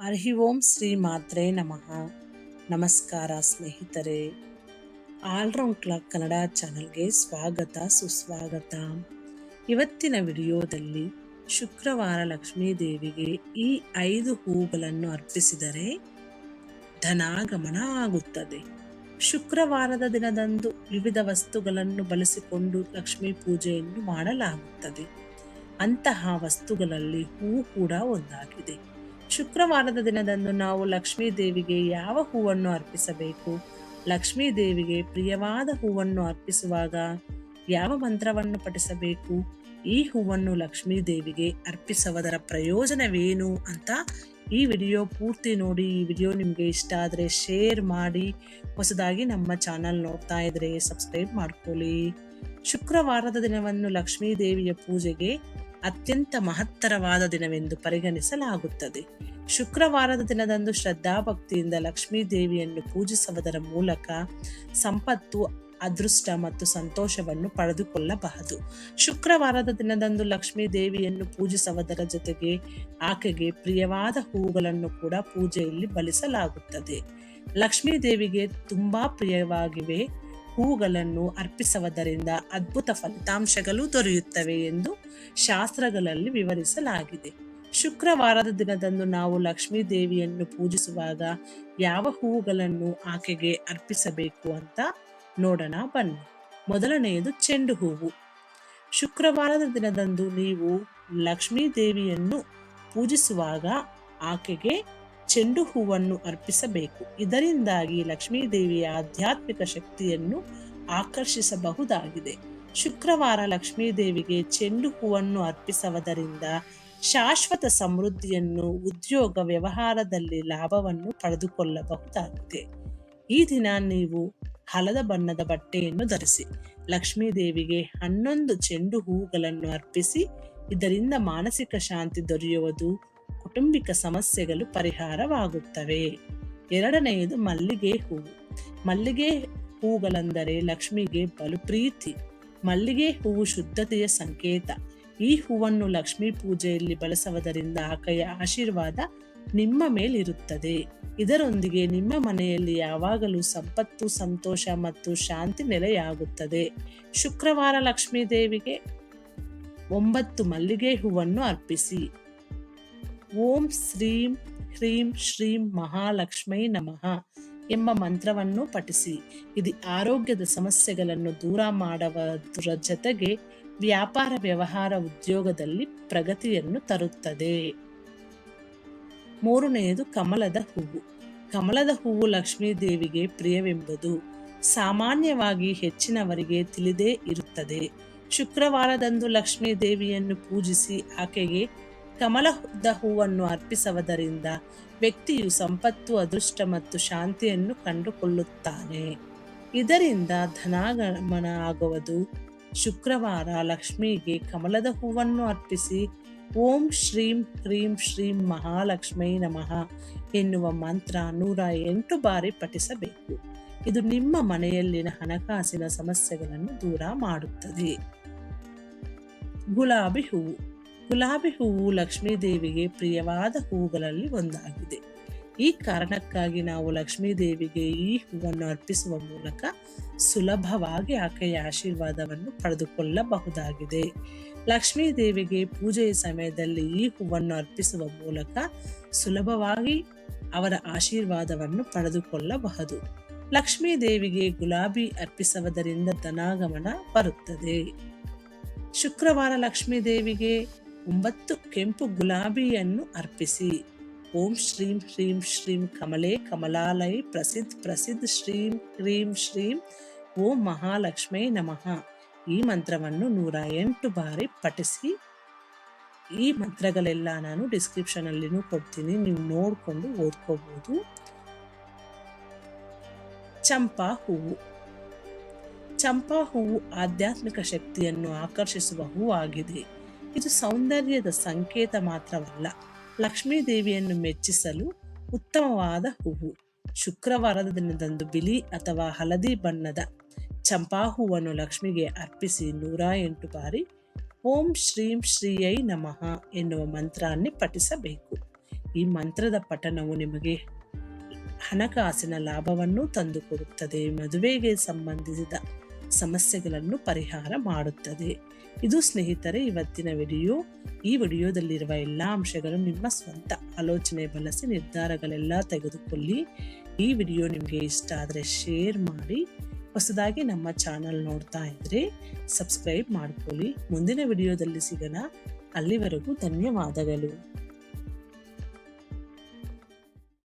ಹರಿ ಓಂ ಶ್ರೀ ಮಾತ್ರೇ ನಮಃ. ನಮಸ್ಕಾರ ಸ್ನೇಹಿತರೆ. ಆಲ್ರೌಂಡ್ ಕ್ಲಾಕ್ ಕನ್ನಡ ಚಾನಲ್ಗೆ ಸ್ವಾಗತ, ಸುಸ್ವಾಗತ. ಇವತ್ತಿನ ವಿಡಿಯೋದಲ್ಲಿ ಶುಕ್ರವಾರ ಲಕ್ಷ್ಮೀ ದೇವಿಗೆ ಈ ಐದು ಹೂಗಳನ್ನು ಅರ್ಪಿಸಿದರೆ ಧನಾಗಮನ ಆಗುತ್ತದೆ. ಶುಕ್ರವಾರದ ದಿನದಂದು ವಿವಿಧ ವಸ್ತುಗಳನ್ನು ಬಳಸಿಕೊಂಡು ಲಕ್ಷ್ಮೀ ಪೂಜೆಯನ್ನು ಮಾಡಲಾಗುತ್ತದೆ. ಅಂತಹ ವಸ್ತುಗಳಲ್ಲಿ ಹೂ ಕೂಡ ಒಂದಾಗಿದೆ. ಶುಕ್ರವಾರದ ದಿನದಂದು ನಾವು ಲಕ್ಷ್ಮೀ ದೇವಿಗೆ ಯಾವ ಹೂವನ್ನು ಅರ್ಪಿಸಬೇಕು? ಲಕ್ಷ್ಮೀ ದೇವಿಗೆ ಪ್ರಿಯವಾದ ಹೂವನ್ನು ಅರ್ಪಿಸುವಾಗ ಯಾವ ಮಂತ್ರವನ್ನು ಪಠಿಸಬೇಕು? ಈ ಹೂವನ್ನು ಲಕ್ಷ್ಮೀ ದೇವಿಗೆ ಅರ್ಪಿಸುವುದರ ಪ್ರಯೋಜನವೇನು ಅಂತ ಈ ವಿಡಿಯೋ ಪೂರ್ತಿ ನೋಡಿ, ಈ ವಿಡಿಯೋ ನಿಮಗೆ ಇಷ್ಟ ಆದರೆ ಶೇರ್ ಮಾಡಿ, ಹೊಸದಾಗಿ ನಮ್ಮ ಚಾನಲ್ ನೋಡ್ತಾ ಇದ್ರೆ ಸಬ್ಸ್ಕ್ರೈಬ್ ಮಾಡ್ಕೊಳ್ಳಿ. ಶುಕ್ರವಾರದ ದಿನವನ್ನು ಲಕ್ಷ್ಮೀ ದೇವಿಯ ಪೂಜೆಗೆ ಅತ್ಯಂತ ಮಹತ್ತರವಾದ ದಿನವೆಂದು ಪರಿಗಣಿಸಲಾಗುತ್ತದೆ. ಶುಕ್ರವಾರದ ದಿನದಂದು ಶ್ರದ್ಧಾಭಕ್ತಿಯಿಂದ ಲಕ್ಷ್ಮೀ ದೇವಿಯನ್ನು ಪೂಜಿಸುವುದರ ಮೂಲಕ ಸಂಪತ್ತು, ಅದೃಷ್ಟ ಮತ್ತು ಸಂತೋಷವನ್ನು ಪಡೆದುಕೊಳ್ಳಬಹುದು. ಶುಕ್ರವಾರದ ದಿನದಂದು ಲಕ್ಷ್ಮೀ ದೇವಿಯನ್ನು ಪೂಜಿಸುವುದರ ಜೊತೆಗೆ ಆಕೆಗೆ ಪ್ರಿಯವಾದ ಹೂಗಳನ್ನು ಕೂಡ ಪೂಜೆಯಲ್ಲಿ ಬಳಸಲಾಗುತ್ತದೆ. ಲಕ್ಷ್ಮೀ ದೇವಿಗೆ ತುಂಬಾ ಪ್ರಿಯವಾಗಿವೆ. ಹೂಗಳನ್ನು ಅರ್ಪಿಸುವುದರಿಂದ ಅದ್ಭುತ ಫಲಿತಾಂಶಗಳು ದೊರೆಯುತ್ತವೆ ಎಂದು ಶಾಸ್ತ್ರಗಳಲ್ಲಿ ವಿವರಿಸಲಾಗಿದೆ. ಶುಕ್ರವಾರದ ದಿನದಂದು ನಾವು ಲಕ್ಷ್ಮೀ ದೇವಿಯನ್ನು ಪೂಜಿಸುವಾಗ ಯಾವ ಹೂಗಳನ್ನು ಆಕೆಗೆ ಅರ್ಪಿಸಬೇಕು ಅಂತ ನೋಡೋಣ ಬನ್ನಿ. ಮೊದಲನೆಯದು ಚೆಂಡು ಹೂವು. ಶುಕ್ರವಾರದ ದಿನದಂದು ನೀವು ಲಕ್ಷ್ಮೀ ದೇವಿಯನ್ನು ಪೂಜಿಸುವಾಗ ಆಕೆಗೆ ಚೆಂಡು ಹೂವನ್ನು ಅರ್ಪಿಸಬೇಕು. ಇದರಿಂದಾಗಿ ಲಕ್ಷ್ಮೀದೇವಿಯ ಆಧ್ಯಾತ್ಮಿಕ ಶಕ್ತಿಯನ್ನು ಆಕರ್ಷಿಸಬಹುದಾಗಿದೆ. ಶುಕ್ರವಾರ ಲಕ್ಷ್ಮೀದೇವಿಗೆ ಚೆಂಡು ಹೂವನ್ನು ಅರ್ಪಿಸುವುದರಿಂದ ಶಾಶ್ವತ ಸಮೃದ್ಧಿಯನ್ನು, ಉದ್ಯೋಗ, ವ್ಯವಹಾರದಲ್ಲಿ ಲಾಭವನ್ನು ಪಡೆದುಕೊಳ್ಳಬಹುದಾಗಿದೆ. ಈ ದಿನ ನೀವು ಹಲದ ಬಣ್ಣದ ಬಟ್ಟೆಯನ್ನು ಧರಿಸಿ, ಲಕ್ಷ್ಮೀದೇವಿಗೆ ಹನ್ನೊಂದು ಚೆಂಡು ಹೂಗಳನ್ನು ಅರ್ಪಿಸಿ, ಇದರಿಂದ ಮಾನಸಿಕ ಶಾಂತಿ ದೊರೆಯುವುದು ಕುಟುಂಬಿಕ ಸಮಸ್ಯೆಗಳು ಪರಿಹಾರವಾಗುತ್ತವೆ. ಎರಡನೆಯದು ಮಲ್ಲಿಗೆ ಹೂವು ಮಲ್ಲಿಗೆ ಹೂಗಳೆಂದರೆ ಲಕ್ಷ್ಮಿಗೆ ಬಲು ಪ್ರೀತಿ. ಮಲ್ಲಿಗೆ ಹೂವು ಶುದ್ಧತೆಯ ಸಂಕೇತ. ಈ ಹೂವನ್ನು ಲಕ್ಷ್ಮೀ ಪೂಜೆಯಲ್ಲಿ ಬಳಸುವುದರಿಂದ ಆಕೆಯ ಆಶೀರ್ವಾದ ನಿಮ್ಮ ಮೇಲಿರುತ್ತದೆ. ಇದರೊಂದಿಗೆ ನಿಮ್ಮ ಮನೆಯಲ್ಲಿ ಯಾವಾಗಲೂ ಸಂಪತ್ತು, ಸಂತೋಷ ಮತ್ತು ಶಾಂತಿ ನೆಲೆಯಾಗುತ್ತದೆ. ಶುಕ್ರವಾರ ಲಕ್ಷ್ಮೀ ದೇವಿಗೆ ಒಂಬತ್ತು ಮಲ್ಲಿಗೆ ಹೂವನ್ನು ಅರ್ಪಿಸಿ. ಓಂ ಶ್ರೀಂ ಹ್ರೀಂ ಶ್ರೀಂ ಮಹಾಲಕ್ಷ್ಮೈ ನಮಃ ಎಂಬ ಮಂತ್ರವನ್ನು ಪಠಿಸಿ. ಇದು ಆರೋಗ್ಯದ ಸಮಸ್ಯೆಗಳನ್ನು ದೂರ ಮಾಡುವುದರ ಜೊತೆಗೆ ವ್ಯಾಪಾರ ವ್ಯವಹಾರ ಉದ್ಯೋಗದಲ್ಲಿ ಪ್ರಗತಿಯನ್ನು ತರುತ್ತದೆ. ಮೂರನೆಯದು ಕಮಲದ ಹೂವು. ಕಮಲದ ಹೂವು ಲಕ್ಷ್ಮೀ ದೇವಿಗೆ ಪ್ರಿಯವೆಂಬುದು ಸಾಮಾನ್ಯವಾಗಿ ಹೆಚ್ಚಿನವರಿಗೆ ತಿಳಿದೇ ಇರುತ್ತದೆ. ಶುಕ್ರವಾರದಂದು ಲಕ್ಷ್ಮೀ ದೇವಿಯನ್ನು ಪೂಜಿಸಿ ಆಕೆಗೆ ಕಮಲದ ಹೂವನ್ನು ಅರ್ಪಿಸುವುದರಿಂದ ವ್ಯಕ್ತಿಯು ಸಂಪತ್ತು, ಅದೃಷ್ಟ ಮತ್ತು ಶಾಂತಿಯನ್ನು ಕಂಡುಕೊಳ್ಳುತ್ತಾನೆ. ಇದರಿಂದ ಧನಾಗಮನ ಆಗುವುದು. ಶುಕ್ರವಾರ ಲಕ್ಷ್ಮಿಗೆ ಕಮಲದ ಹೂವನ್ನು ಅರ್ಪಿಸಿ, ಓಂ ಶ್ರೀಂ ಹ್ರೀಂ ಶ್ರೀಂ ಮಹಾಲಕ್ಷ್ಮೀ ನಮಃ ಎನ್ನುವ ಮಂತ್ರ ನೂರ ಎಂಟು ಬಾರಿ ಪಠಿಸಬೇಕು. ಇದು ನಿಮ್ಮ ಮನೆಯಲ್ಲಿನ ಹಣಕಾಸಿನ ಸಮಸ್ಯೆಗಳನ್ನು ದೂರ ಮಾಡುತ್ತದೆ. ಗುಲಾಬಿ ಹೂವು ಗುಲಾಬಿ ಹೂವು ಲಕ್ಷ್ಮೀ ದೇವಿಗೆ ಪ್ರಿಯವಾದ ಹೂಗಳಲ್ಲಿ ಒಂದಾಗಿದೆ. ಈ ಕಾರಣಕ್ಕಾಗಿ ನಾವು ಲಕ್ಷ್ಮೀ ದೇವಿಗೆ ಈ ಹೂವನ್ನು ಅರ್ಪಿಸುವ ಮೂಲಕ ಸುಲಭವಾಗಿ ಆಕೆಯ ಆಶೀರ್ವಾದವನ್ನು ಪಡೆದುಕೊಳ್ಳಬಹುದಾಗಿದೆ. ಲಕ್ಷ್ಮೀ ದೇವಿಗೆ ಪೂಜೆಯ ಸಮಯದಲ್ಲಿ ಈ ಹೂವನ್ನು ಅರ್ಪಿಸುವ ಮೂಲಕ ಸುಲಭವಾಗಿ ಅವರ ಆಶೀರ್ವಾದವನ್ನು ಪಡೆದುಕೊಳ್ಳಬಹುದು. ಲಕ್ಷ್ಮೀ ದೇವಿಗೆ ಗುಲಾಬಿ ಅರ್ಪಿಸುವುದರಿಂದ ಧನಾಗಮನ ಬರುತ್ತದೆ. ಶುಕ್ರವಾರ ಲಕ್ಷ್ಮೀ ದೇವಿಗೆ ಒಂಬತ್ತು ಕೆಂಪು ಗುಲಾಬಿಯನ್ನು ಅರ್ಪಿಸಿ. ಓಂ ಶ್ರೀಂ ಶ್ರೀಂ ಶ್ರೀಂ ಕಮಲೆ ಕಮಲಾಲಯ ಪ್ರಸಿದ್ಧ ಪ್ರಸಿದ್ಧ ಶ್ರೀಂ ಕ್ರೀಂ ಶ್ರೀಂ ಓಂ ಮಹಾಲಕ್ಷ್ಮೇ ನಮಃ. ಈ ಮಂತ್ರವನ್ನು ನೂರ ಎಂಟು ಬಾರಿ ಪಠಿಸಿ. ಈ ಮಂತ್ರಗಳೆಲ್ಲ ನಾನು ಡಿಸ್ಕ್ರಿಪ್ಷನ್ ಅಲ್ಲಿನೂ ಕೊಡ್ತೀನಿ, ನೀವು ನೋಡಿಕೊಂಡು ಓದ್ಕೋಬಹುದು ಚಂಪಾ ಹೂವು. ಚಂಪಾ ಹೂವು ಆಧ್ಯಾತ್ಮಿಕ ಶಕ್ತಿಯನ್ನು ಆಕರ್ಷಿಸುವ ಹೂವಾಗಿದೆ. ಇದು ಸೌಂದರ್ಯದ ಸಂಕೇತ ಮಾತ್ರವಲ್ಲ, ಲಕ್ಷ್ಮೀ ದೇವಿಯನ್ನು ಮೆಚ್ಚಿಸಲು ಉತ್ತಮವಾದ ಹೂವು. ಶುಕ್ರವಾರದ ದಿನದಂದು ಬಿಳಿ ಅಥವಾ ಹಳದಿ ಬಣ್ಣದ ಚಂಪಾ ಹೂವನ್ನು ಲಕ್ಷ್ಮಿಗೆ ಅರ್ಪಿಸಿ ನೂರ ಎಂಟು ಬಾರಿ ಓಂ ಶ್ರೀಂ ಶ್ರೀಯೈ ನಮಃ ಎನ್ನುವ ಮಂತ್ರಾನ್ನೇ ಪಠಿಸಬೇಕು. ಈ ಮಂತ್ರದ ಪಠಣವು ನಿಮಗೆ ಹಣಕಾಸಿನ ಲಾಭವನ್ನು ತಂದುಕೊಡುತ್ತದೆ. ಮದುವೆಗೆ ಸಂಬಂಧಿಸಿದ ಸಮಸ್ಯೆಗಳನ್ನು ಪರಿಹಾರ ಮಾಡುತ್ತದೆ. ಇದು ಸ್ನೇಹಿತರೆ, ಇವತ್ತಿನ ವಿಡಿಯೋ. ಈ ವಿಡಿಯೋದಲ್ಲಿರುವ ಎಲ್ಲ ಅಂಶಗಳು ನಿಮ್ಮ ಸ್ವಂತ ಆಲೋಚನೆ ಬಳಸಿ ನಿರ್ಧಾರಗಳೆಲ್ಲ ತೆಗೆದುಕೊಳ್ಳಿ. ಈ ವಿಡಿಯೋ ನಿಮಗೆ ಇಷ್ಟ ಆದರೆ ಶೇರ್ ಮಾಡಿ. ಹೊಸದಾಗಿ ನಮ್ಮ ಚಾನಲ್ ನೋಡ್ತಾ ಇದ್ರೆ ಸಬ್ಸ್ಕ್ರೈಬ್ ಮಾಡ್ಕೊಳ್ಳಿ. ಮುಂದಿನ ವಿಡಿಯೋದಲ್ಲಿ ಸಿಗೋಣ. ಅಲ್ಲಿವರೆಗೂ ಧನ್ಯವಾದಗಳು.